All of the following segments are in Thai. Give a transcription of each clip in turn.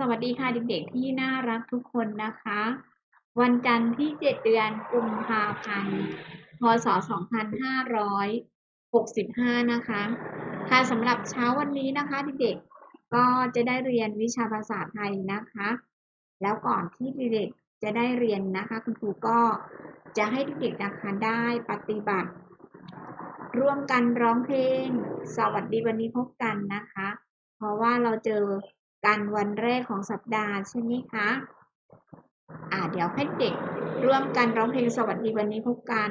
สวัสดีค่ะเด็กๆที่น่ารักทุกคนนะคะ วันจันทร์ที่ 7 เดือนกุมภาพันธ์พศ 2565 นะคะค่ะสำหรับเช้าวันนี้นะคะเด็กๆก็จะได้เรียนวิชาภาษาไทยนะคะ แล้วก่อนที่เด็กๆจะได้เรียนนะคะ คุณครูก็จะให้เด็กๆนะคะได้ปฏิบัติ ร่วมกันร้องเพลง สวัสดีวันนี้พบกันนะคะ เพราะว่าเราเจอ กันวันแรกของสัปดาห์ใช่ไหมคะอ่าเดี๋ยวให้เด็กร่วมกันร้องเพลงสวัสดีวันนี้พบกัน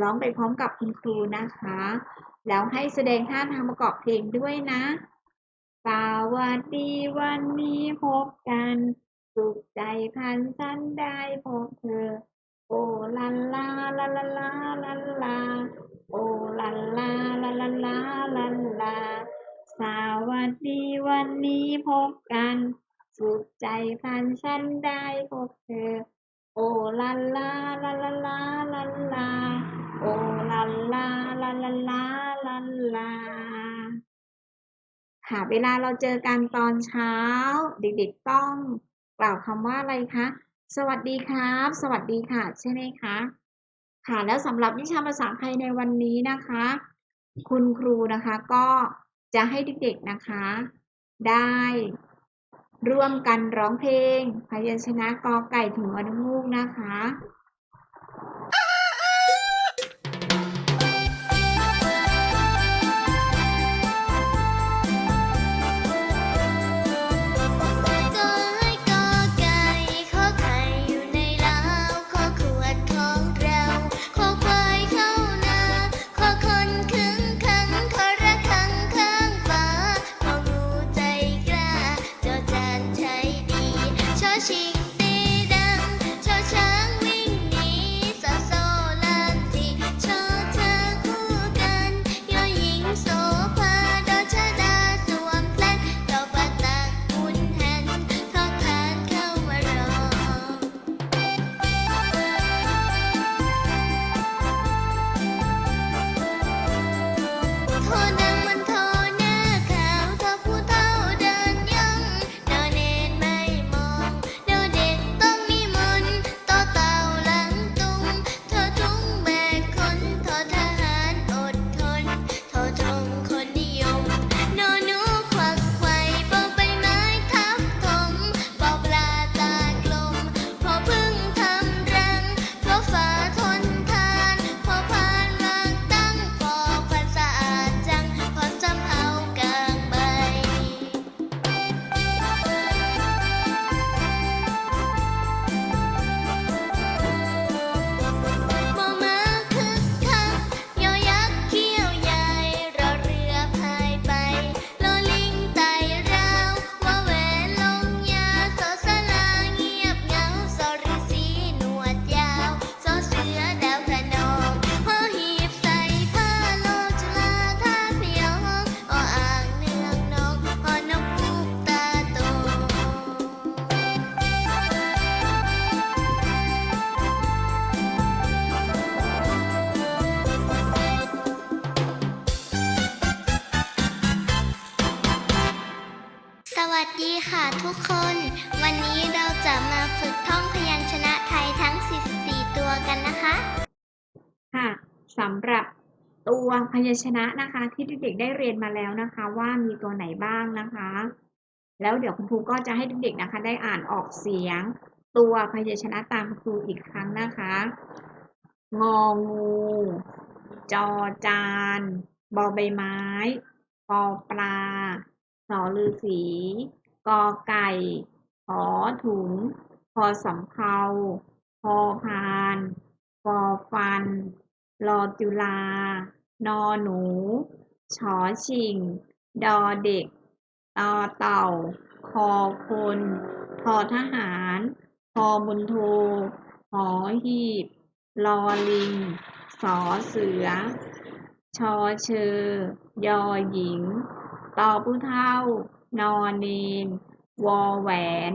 ร้องไปพร้อมกับคุณครูนะคะ แล้วให้แสดงท่าทางประกอบเพลงด้วยนะ สวัสดีวันนี้พบกัน สุขใจพันฉันได้พบเธอ โอลาลาลาลาลาลาลาโอลาลาลาลาลาลาลา สวัสดีวันนี้พบกัน สุขใจพันฉันได้พบเธอ โอ้ลาลาลาลาลาลาลา โอ้ลาลาลาลาลาลาลา ค่ะ เวลาเราเจอกันตอนเช้า เด็กๆต้อง กล่าวคำว่าอะไรคะ สวัสดีครับ สวัสดีค่ะ ใช่ไหมคะ ค่ะ แล้วสำหรับวิชาภาษาไทยในวันนี้นะคะ คุณครูนะคะก็ จะให้เด็กๆนะคะ ได้ ร่วมกันร้องเพลงพยัญชนะกอไก่ถึงอนงูกนะคะ ทุกคน วันนี้เราจะมาฝึกท่องพยัญชนะไทยทั้ง44ตัวกันนะคะ ค่ะสำหรับตัวพยัญชนะนะคะ ที่เด็กๆได้เรียนมาแล้วนะคะ ว่ามีตัวไหนบ้างนะคะ แล้วเดี๋ยวคุณครูก็จะให้เด็กๆนะคะ ได้อ่านออกเสียง ตัวพยัญชนะตามคุณครูอีกครั้งนะคะ งองู จอจานบอใบไม้ปอปลาสอฤาษี กอไก่ขอถุงพอสำเภาพอพานฟอฟัน รอจุลา นอหนู ชอชิง ดอเด็กตอเต่า คอคนทอทหารพอบุญโทหอหีบ ลอลิง สอเสือ ชอเชอ ยอหญิง ตอผู้เท่า นอเนน วอแหวน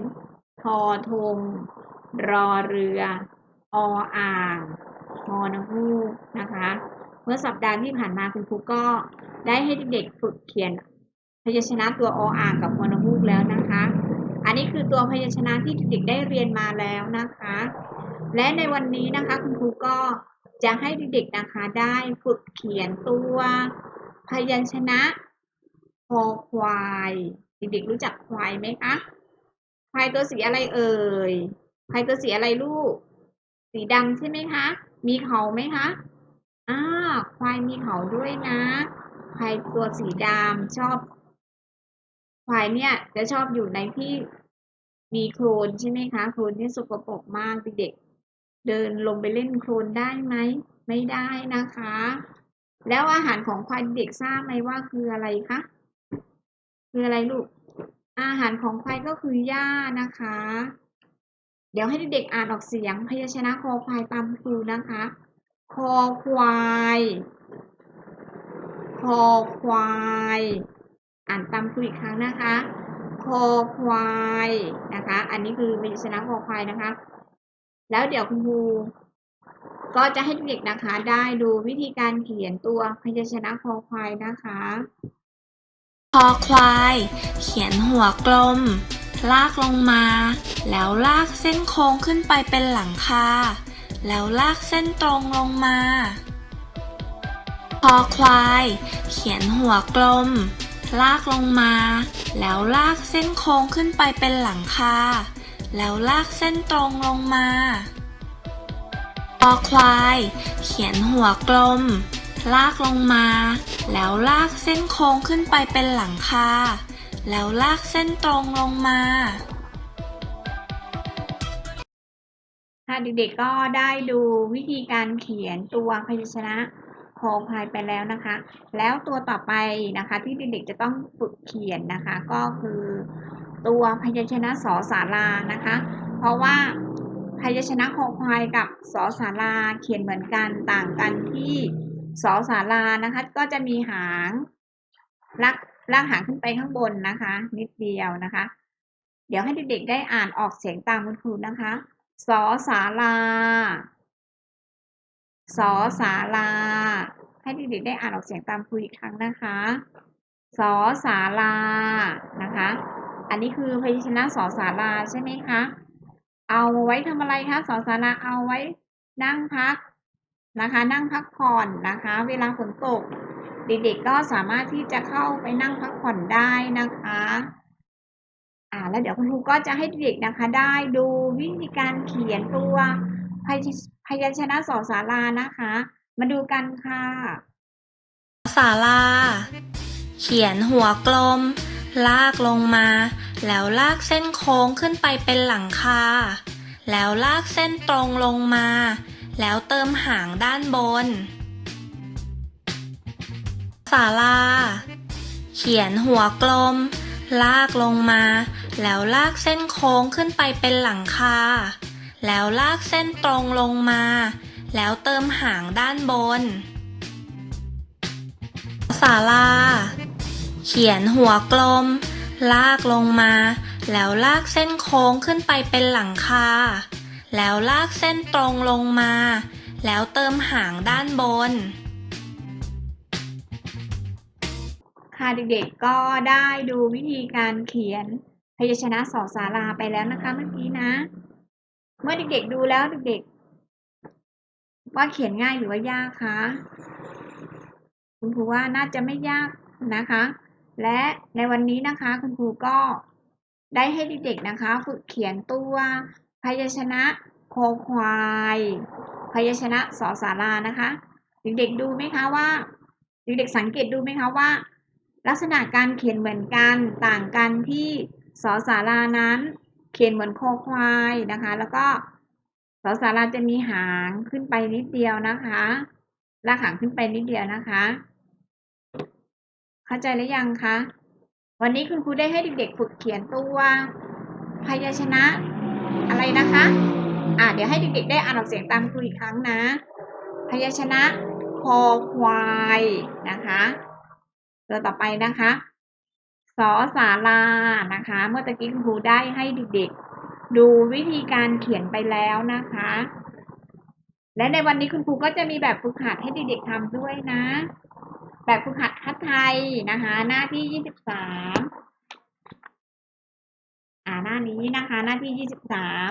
ทอทง รอเรือ ออ่างฮอนกฮูกนะคะ เมื่อสัปดาห์ที่ผ่านมาคุณครูก็ได้ให้เด็กฝึกเขียนพยัญชนะตัวออ่างกับฮอนกฮูกแล้วนะคะ อันนี้คือตัวพยัญชนะที่เด็กได้เรียนมาแล้วนะคะ และในวันนี้นะคะคุณครูก็จะให้เด็กๆนะคะได้ฝึกเขียนตัวพยัญชนะคอควาย เด็กๆรู้จักควายไหมคะควายตัวสีอะไรเอ่ยควายตัวสีอะไรลูก สีดำใช่ไหมคะ มีเขาไหมคะอ่าควายมีเขาด้วยนะควายตัวสีดำชอบ ควายเนี่ย จะชอบอยู่ในที่มีโคลนใช่ไหมคะ โคลนนี่สกปรกมากเด็กๆเดินลงไปเล่นโคลนได้ไหม ไม่ได้นะคะ แล้วอาหารของควายเด็กทราบไหมว่าคืออะไรคะ คืออะไรลูก อาหารของควายก็คือหญ้านะคะ เดี๋ยวให้เด็กๆอ่านออกเสียงพยัญชนะคอควายตามครูนะคะ คอควาย คอควาย อ่านตามครูอีกครั้งนะคะ คอควายนะคะ อันนี้คือพยัญชนะคอควายนะคะ แล้วเดี๋ยวคุณครูก็จะให้เด็กๆนะคะได้ดูวิธีการเขียนตัวพยัญชนะคอควายนะคะ คอควาย เขียนหัวกลม ลากลงมา แล้วลากเส้นโค้งขึ้นไปเป็นหลังคา แล้วลากเส้นตรงลงมาคอควาย เขียนหัวกลม ลากลงมา แล้วลากเส้นโค้งขึ้นไปเป็นหลังคา แล้วลากเส้นตรงลงมาคอควาย เขียนหัวกลม ลากลงมา แล้วลากเส้นโค้งขึ้นไปเป็นหลังคา แล้วลากเส้นตรงลงมาค่ะเด็กๆก็ได้ดูวิธีการเขียนตัวพยัญชนะคอควายไปแล้วนะคะ แล้วตัวต่อไปนะคะ ที่เด็กๆจะต้องฝึกเขียนนะคะ ก็คือตัวพยัญชนะสอสารานะคะ เพราะว่าพยัญชนะคอควายกับสอสาราเขียนเหมือนกันต่างกันที่ สอสารานะคะ ก็จะมีหางลากลากหางขึ้นไปข้างบนนะคะ นิดเดียวนะคะ เดี๋ยวให้เด็กๆได้อ่านออกเสียงตามคุณครูนะคะสอสาลาสอสาลาให้เด็กๆได้อ่านออกเสียงตามครูอีกครั้งนะคะสอสาลานะคะ อันนี้คือพยัญชนะสอสาลาใช่ไหมคะ เอาไว้ทำอะไรคะสอสาราเอาไว้นั่งพัก นะคะ นั่งพักผ่อนนะคะ เวลาฝนตก เด็กๆก็สามารถที่จะเข้าไปนั่งพักผ่อนได้นะคะอ่าแล้วเดี๋ยวคุณครูก็จะให้เด็กนะคะ ได้ดูวิธีการเขียนตัวพยพยัญชนะสอสารานะคะ มาดูกันค่ะศาลาเขียนหัวกลม ลากลงมา แล้วลากเส้นโค้งขึ้นไปเป็นหลังคา แล้วลากเส้นตรงลงมา แล้วเติมหางด้านบนศาลา เขียนหัวกลม ลากลงมา แล้วลากเส้นโค้งขึ้นไปเป็นหลังคา แล้วลากเส้นตรงลงมา แล้วเติมหางด้านบนศาลา เขียนหัวกลม ลากลงมา แล้วลากเส้นโค้งขึ้นไปเป็นหลังคา แล้วลากเส้นตรงลงมา แล้วเติมหางด้านบน ค่ะเด็กๆก็ได้ดูวิธีการเขียนพยัญชนะสอสาราไปแล้วนะคะเมื่อกี้นะ เมื่อเด็กๆดูแล้วเด็กๆ ว่าเขียนง่ายหรือว่ายากคะคุณครูว่าน่าจะไม่ยากนะคะ และในวันนี้นะคะคุณครูก็ได้ให้เด็กๆนะคะ ฝึกเขียนตัว พยัญชนะคอควายพยัญชนะสอสารานะคะเด็กๆดูไหมคะว่าเด็กๆสังเกตดูไหมคะว่า ลักษณะการเขียนเหมือนกันต่างกันที่สอสารานั้น เขียนเหมือนคอควายนะคะ แล้วก็สอสาราจะมีหางขึ้นไปนิดเดียวนะคะลากหางขึ้นไปนิดเดียวนะคะ เข้าใจหรือยังคะวันนี้คุณครูได้ให้เด็กๆฝึกเขียนตัวพยัญชนะ อะไรนะคะ อ่าเดี๋ยวให้เด็กๆได้อ่านออกเสียงตามครูอีกครั้งนะ พยัญชนะคอควายนะคะตัวต่อไปนะคะสอสารานะคะ เมื่อตะกี้คุณครูได้ให้เด็กๆ ดูวิธีการเขียนไปแล้วนะคะ และในวันนี้คุณครูก็จะมีแบบฝึกหัดให้เด็กๆทำด้วยนะ แบบฝึกหัดคัดไทยนะคะ หน้าที่ยี่สิบสาม น้าน้านี้นะคะ หน้าที่ยี่สิบสาม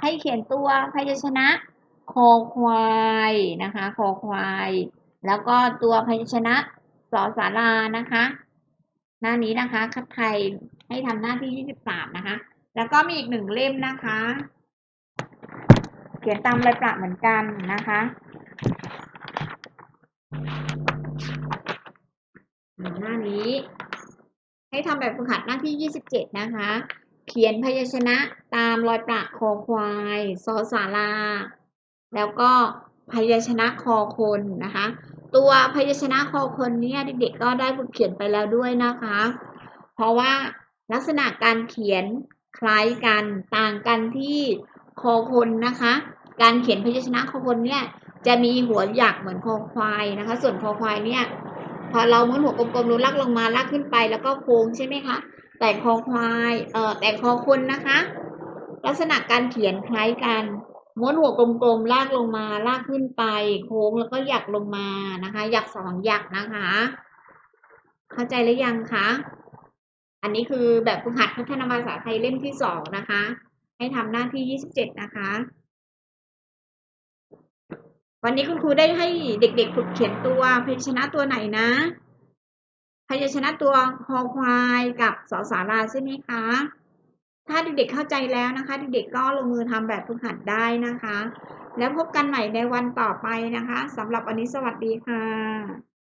ให้เขียนตัวพยัญชนะคอควายนะคะคอควาย แล้วก็ตัวพยัญชนะสอสารานะคะ หน้านี้นะคะคัดไทยให้ทำหน้าที่ยี่สิบสามนะคะ แล้วก็มีอีกหนึ่งเล่มนะคะ เขียนตามลายประเหมือนกันนะคะหน้านี้ ให้ทำแบบฝึกหัดหน้าที่ 27 นะคะ เขียนพยัญชนะตามรอยประคอควายสอสาราแล้วก็พยัญชนะคอคนนะคะ ตัวพยัญชนะคอคนเนี่ยเด็กๆก็ได้ฝึกเขียนไปแล้วด้วยนะคะ เพราะว่าลักษณะการเขียนคล้ายกันต่างกันที่คอคนนะคะ การเขียนพยัญชนะคอคนเนี่ยจะมีหัวหยักเหมือนคอควายนะคะ ส่วนคอควายเนี่ย พอเราม้วนหัวกลมๆลงลากลงมาลากขึ้นไปแล้วก็โค้งใช่ไหมคะ แต่คอควายเอ่อแต่คอคนนะคะ ลักษณะการเขียนคล้ายกันม้วนหัวกลมๆลากลงมาลากขึ้นไป โค้งแล้วก็หยักลงมานะคะหยักสองหยักนะคะ เข้าใจหรือยังคะอันนี้คือแบบฝึกหัดพัฒนาภาษาไทยเล่มที่สองนะคะ ให้ทำหน้าที่ยี่สิบเจ็ดนะคะ วันนี้คุณครูได้ให้เด็กๆฝึกเขียนตัวพยัญชนะตัวไหนนะพยัญชนะตัวคอควายกับสอสาราใช่ไหมคะ ถ้าเด็กๆเข้าใจแล้วนะคะ เด็กๆก็ลงมือทำแบบฝึกหัดได้นะคะ แล้วพบกันใหม่ในวันต่อไปนะคะสำหรับวันนี้สวัสดีค่ะ